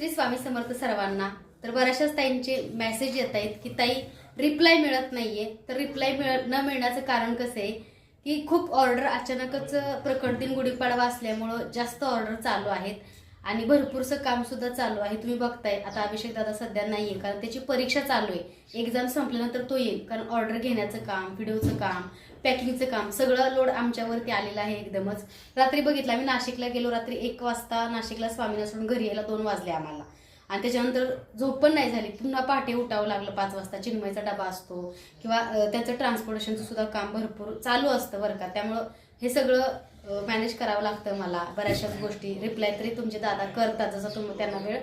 श्री स्वामी समर्थ सर्वांना. तर बऱ्याचशाच ताईंचे मेसेज येत आहेत की ताई रिप्लाय मिळत नाहीये. तर रिप्लाय मिळ न मिळण्याचं कारण कसं आहे? की खूप ऑर्डर अचानकच प्रकट दिन गुढीपाडवा असल्यामुळं जास्त ऑर्डर चालू आहेत. आणि भरपूरसं काम सुद्धा चालू आहे. तुम्ही बघताय आता अभिषेक दादा सध्या नाहीये कारण त्याची परीक्षा चालू आहे. एक्झाम संपल्यानंतर तो येईल कारण ऑर्डर घेण्याचं काम व्हिडिओचं काम पॅकिंगचं काम सगळं लोड आमच्यावरती आलेलं आहे एकदमच. रात्री बघितलं आम्ही नाशिकला गेलो रात्री एक वाजता नाशिकला स्वामीना सोडून घरी यायला दोन वाजले आम्हाला. आणि त्याच्यानंतर झोप पण नाही झाली. पुन्हा पहाटे उठावं लागलं पाच वाजता चिन्मयचा डबा असतो किंवा त्याचं ट्रान्सपोर्टेशनचं सुद्धा काम भरपूर चालू असतं बरं का. त्यामुळं हे सगळं मॅनेज करावं लागतं मला बऱ्याचशाच गोष्टी. रिप्लाय तरी तुमचे दादा करतात जसं तुम्ही त्यांना वेळ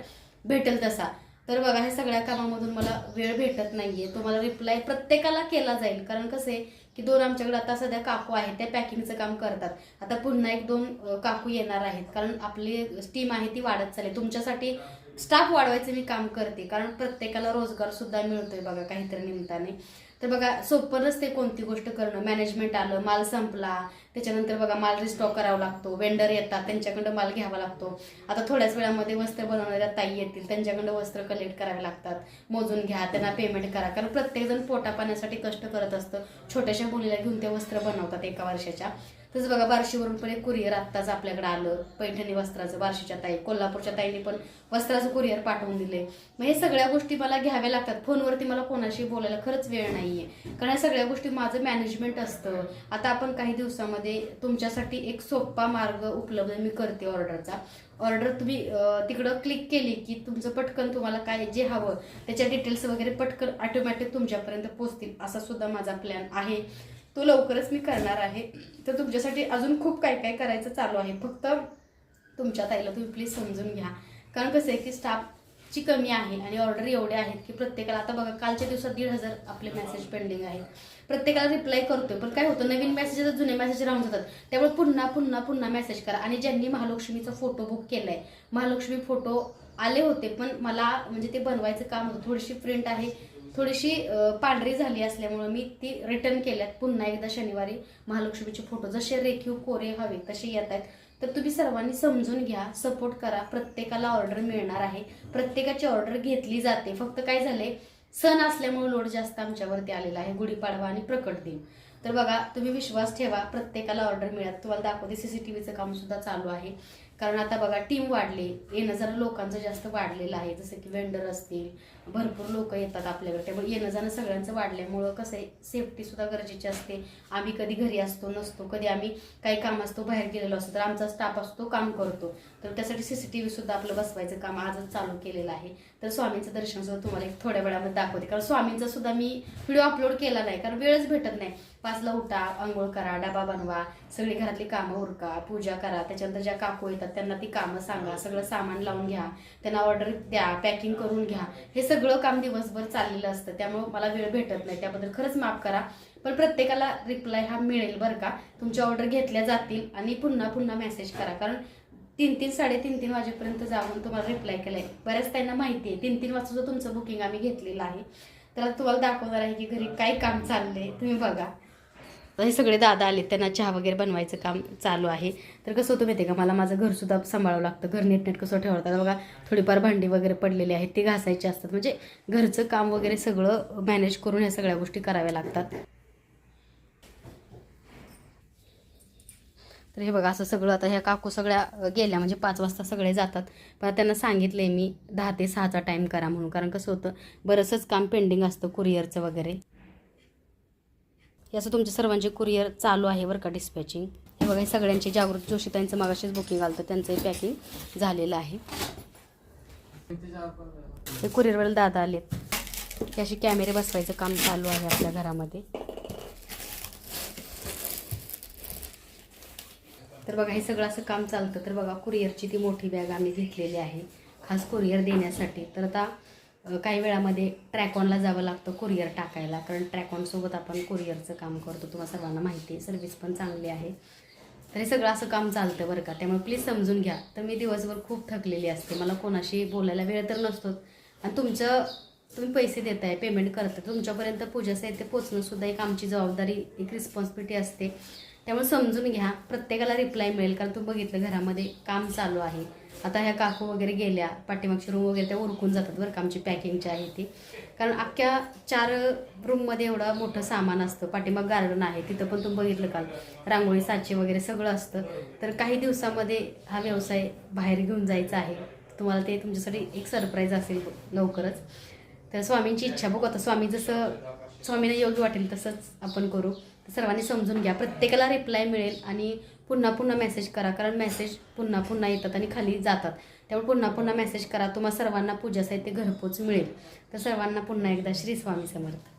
भेटेल तसा. तर बघा हे सगळ्या कामामधून मला वेळ भेटत नाहीये. तुम्हाला रिप्लाय प्रत्येकाला केला जाईल. कारण कसं आहे की दोन आमच्याकडे आता सध्या काकू आहेत त्या पॅकिंगचं काम करतात. आता पुन्हा एक दोन काकू येणार आहेत. कारण आपली टीम आहे ती वाढत चालेल. तुमच्यासाठी स्टाफ वाढवायचं मी काम करते. कारण प्रत्येकाला रोजगार सुद्धा मिळतोय बघा काहीतरी निमित्ताने. तर बघा सोपं नसते कोणती गोष्ट करणं. मॅनेजमेंट आलं माल संपला. त्याच्यानंतर बघा माल रिस्टॉक करावा लागतो. वेंडर येतात त्यांच्याकडं माल घ्यावा लागतो. आता थोड्याच वेळामध्ये वस्त्र बनवणाऱ्या ताई येतील त्यांच्याकडं वस्त्र कलेक्ट करावे लागतात. मोजून घ्या त्यांना पेमेंट करा. कारण प्रत्येकजण पोटा पाण्यासाठी कष्ट करत असतं. छोट्याशा मुलीला घेऊन ते वस्त्र बनवतात एका वर्षाच्या. तसं बघा बार्शीवरून पण एक कुरिअर आत्ताच आपल्याकडे आलं. पैठणी वस्त्राचं बार्शीच्या ताई कोल्हापूरच्या ताईने पण वस्त्राचं कुरिअर पाठवून दिले मग हे सगळ्या गोष्टी मला घ्याव्या लागतात. फोनवरती मला कोणाशी बोलायला खरंच वेळ नाही. नाहीये. कारण या सगळ्या गोष्टी माझं मॅनेजमेंट असतं. आता आपण काही दिवसामध्ये तुमच्यासाठी एक सोपा मार्ग उपलब्ध मी करते ऑर्डरचा ऑर्डर तुम्ही तिकडं क्लिक केली की तुमचं पटकन तुम्हाला काय जे हवं त्याच्या डिटेल्स वगैरे पटकन ऑटोमॅटिक तुमच्यापर्यंत पोचतील असा सुद्धा माझा प्लॅन आहे. तो लवकरच मी करणार आहे. तर तुमच्यासाठी अजून खूप काय काय करायचं चालू आहे फक्त तुमच्या ताईला तुम्ही प्लीज समजून घ्या. कारण कसं आहे की स्टाफ ची कमी आहे आणि ऑर्डर एवढे आहेत की प्रत्येकाला आता बघा कालच्या दिवसात दीड हजार आपले मेसेज पेंडिंग आहेत. प्रत्येकाला रिप्लाय करतोय पण काय होतं नवीन मेसेज जुने मेसेज राहून जातात त्यामुळे पुन्हा पुन्हा पुन्हा मेसेज करा. आणि ज्यांनी महालक्ष्मीचा फोटो बुक केलाय महालक्ष्मी फोटो आले होते पण मला म्हणजे ते बनवायचं काम होतं. थोडीशी प्रिंट आहे थोडीशी पांढरी झाली असल्यामुळं मी ती रिटर्न केल्यात. पुन्हा एकदा शनिवारी महालक्ष्मीचे फोटो जसे रेखीव कोरे हवे तसे येत आहेत. तर तुम्ही सर्वांनी समजून घ्या सपोर्ट करा. प्रत्येकाला ऑर्डर मिळणार आहे. प्रत्येकाची ऑर्डर घेतली जाते. फक्त काय झाले सण असल्यामुळे लोड जास्त आमच्यावरती आलेला आहे. गुढीपाडवा आणि प्रकट दिन. तर बघा तुम्ही विश्वास ठेवा. प्रत्येकाला ऑर्डर मिळत तुम्हाला दाखवते सीसीटीव्हीचं काम सुद्धा चालू आहे. कारण आता बघा टीम वाढली. येणं जरा लोकांचं जास्त वाढलेलं आहे. जसं की वेंडर असतील भरपूर लोक येतात आपल्याकडे. त्यामुळे येणं जाणं सगळ्यांचं वाढल्यामुळं कसं आहे सेफ्टीसुद्धा गरजेची असते. आम्ही कधी घरी असतो नसतो कधी आम्ही काही काम असतो बाहेर गेलेलो असतो तर आमचा स्टाफ असतो काम करतो. तर त्यासाठी सी सी टी सुद्धा आपलं बसवायचं काम आजच चालू केलेलं आहे. तर स्वामींचं दर्शनसुद्धा तुम्हाला एक थोड्या वेळामध्ये दाखवते. कारण स्वामींचा सुद्धा मी व्हिडिओ अपलोड केला नाही कारण वेळच भेटत नाही. पाचला उठा आंघोळ करा डबा बनवा सगळी घरातली कामं उरका पूजा करा त्याच्यानंतर ज्या काकू येतात त्यांना ती कामं सांगा सगळं सामान लावून घ्या त्यांना ऑर्डर द्या पॅकिंग करून घ्या. हे सगळं काम दिवसभर चाललेलं असतं त्यामुळं मला वेळ भेटत नाही त्याबद्दल खरंच माफ करा. पण प्रत्येकाला रिप्लाय हा मिळेल बरं का. तुमच्या ऑर्डर घेतल्या जातील आणि पुन्हा पुन्हा मेसेज करा. कारण तीन तीन साडेतीन तीन वाजेपर्यंत जाऊन तुम्हाला रिप्लाय केलाय. बऱ्याच त्यांना माहिती आहे तीन तीन वाजता तुमचं बुकिंग आम्ही घेतलेलं आहे. तर तुम्हाला दाखवणार आहे की घरी काय काम चाललंय तुम्ही बघा. हे सगळे दादा आले त्यांना चहा वगैरे बनवायचं काम चालू आहे. तर कसं होतं माहिती आहे का मला माझं घरसुद्धा सांभाळावं लागतं. घर नीटनेट कसं ठेवतात? बघा थोडीफार भांडी वगैरे पडलेली आहेत ती घासायची असतात. म्हणजे घरचं काम वगैरे सगळं मॅनेज करून ह्या सगळ्या गोष्टी कराव्या लागतात. तर हे बघा असं सगळं आता ह्या काकू सगळ्या गेल्या म्हणजे पाच वाजता सगळे जातात. पण त्यांना सांगितलंय मी दहा ते सहाचा टाईम करा म्हणून. कारण कसं होतं बरंचंच काम पेंडिंग असतं कुरिअरचं वगैरे. असं तुमच्या सर्वांचे कुरिअर चालू आहे बरं का डिस्पॅचिंग हे बघा हे सगळ्यांचे जागृत जोशी त्यांचं मागाशीच बुकिंग आलं होतं. त्यांचंही पॅकिंग झालेलं आहे. हे कुरिअरवर दादा आलेत. हे असे कॅमेरे बसवायचं काम चालू आहे आपल्या घरामध्ये. तर बघा हे सगळं असं काम चालतं. तर बघा कुरिअरची ती मोठी बॅग आम्ही घेतलेली आहे. खास कुरिअर देण्यासाठी. तर आता काही वेळामध्ये ट्रॅकॉनला जावं लागतं कुरिअर टाकायला. कारण ट्रॅकॉनसोबत आपण कुरिअरचं काम करतो. तुम्हाला सर्वांना माहिती आहे. सर्व्हिस पण चांगली आहे. तर हे सगळं असं काम चालतं बरं का. त्यामुळे प्लीज समजून घ्या. तर मी दिवसभर खूप थकलेली असते. मला कोणाशी बोलायला वेळ तर नसतोच. आणि तुमचं तुम्ही पैसे देताय पेमेंट करताय तुमच्यापर्यंत पूजा साहित्य पोचणं सुद्धा एक आमची जबाबदारी एक रिस्पॉन्सिबिलिटी असते. त्यामुळे समजून घ्या प्रत्येकाला रिप्लाय मिळेल कारण तुम्ही बघितलं घरामध्ये काम चालू आहे. आता ह्या काकू वगैरे गेल्या पाठीमागची रूम वगैरे त्या उरकून जातात बरं का आमची पॅकिंगची आहे ती. कारण अख्ख्या चार रूममध्ये एवढं मोठं सामान असतं पाठीमाग गार्डन आहे तिथं पण तुम्ही बघितलं काल रांगोळी साचे वगैरे सगळं असतं. तर काही दिवसामध्ये हा व्यवसाय बाहेर घेऊन जायचा आहे. तुम्हाला ते तुमच्यासाठी एक सरप्राईज असेल लवकरच. तर स्वामींची इच्छा बघू. आता स्वामी जसं स्वामींना योग्य वाटेल तसंच आपण करू. तर सर्वांनी समजून घ्या. प्रत्येकाला रिप्लाय मिळेल आणि पुन्हा पुन्हा मेसेज करा. कारण मेसेज पुन्हा पुन्हा येतात आणि खाली जातात. त्यामुळे पुन्हा पुन्हा मेसेज करा. तुम्हा सर्वांना पूजा साहित्य घरपोच मिळेल. तर सर्वांना पुन्हा एकदा श्री स्वामी समर्थ.